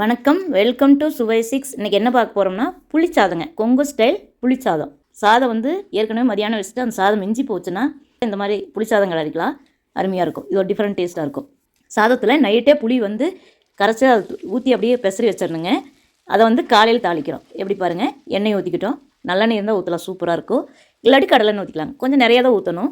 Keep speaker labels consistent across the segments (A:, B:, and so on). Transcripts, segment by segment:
A: வணக்கம் welcome to சுவை six இன்றைக்கி என்ன பார்க்க போகிறோம்னா புளிச்சாதங்க. கொங்கு ஸ்டைல் புளிச்சாதம். சாதம் வந்து ஏற்கனவே மதியானம் வச்சுட்டு அந்த சாதம் மிஞ்சி போச்சுன்னா இந்த மாதிரி புளிச்சாதங்கள் அடிக்கலாம் அருமையாக இருக்கும். இது ஒரு டிஃப்ரெண்ட் டேஸ்ட்டாக இருக்கும். சாதத்தில் நைட்டே புளி வந்து கரைச்சி அதை ஊற்றி அப்படியே பெசரி வச்சிடணுங்க. அதை வந்து காலையில் தாளிக்கிறோம். எப்படி பாருங்கள் எண்ணெய் ஊற்றிக்கிட்டோம் நல்லெண்ணெய் இருந்தால் ஊற்றலாம் சூப்பராக இருக்கும். இல்லாட்டி கடலெண்ணெய் ஊற்றிக்கலாம் கொஞ்சம் நிறையா தான் ஊற்றணும்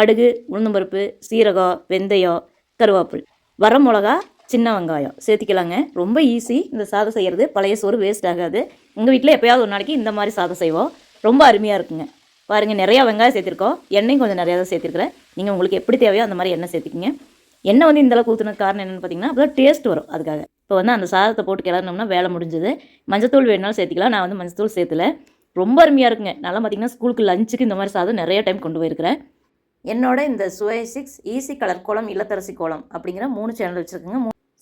A: கடுகு உளுந்தம்பருப்பு சீரகம் வெந்தயம் கருவேப்பில். வர மிளகா சின்ன வெங்காயம் சேர்த்திக்கலாங்க. ரொம்ப ஈஸி இந்த சாதம் செய்கிறது பழைய சோறு வேஸ்ட் ஆகாது. உங்கள் வீட்டில் எப்போயாவது ஒரு நாளைக்கு இந்த மாதிரி சாதம் செய்வோம். ரொம்ப அருமையாக இருக்குங்க. பாருங்கள் நிறையா வெங்காயம் சேர்த்துருக்கோம். எண்ணெயும் கொஞ்சம் நிறையா தான் சேர்த்திருக்கிறேன். நீங்கள் உங்களுக்கு எப்படி தேவையோ அந்த மாதிரி எண்ணெய் சேர்த்துக்கிங்க. எண்ணெய் வந்து இந்த அளவுக்கு ஊற்றுனது காரணம் என்னென்னு பார்த்தீங்கன்னா அப்போ டேஸ்ட் வரும் அதுக்காக. இப்போ வந்து அந்த சாதத்தை போட்டு கிளறினோம்னா வேலை முடிஞ்சது. மஞ்சத்தூள் வேணாலும் சேர்த்திக்கலாம். நான் வந்து மஞ்சத்தூள் சேர்த்துல. ரொம்ப அருமையாக இருக்குங்க. நல்லா பார்த்தீங்கன்னா ஸ்கூலுக்கு லஞ்சுக்கு இந்த மாதிரி சாதம் நிறைய டைம் கொண்டு போயிருக்கிறேன். என்னோட இந்த சுவை சிக்ஸ் ஈஸி கலர் கோலம் இல்லத்தரசி கோலம் அப்படிங்கிற மூணு சேனல் வச்சுருக்கேங்க.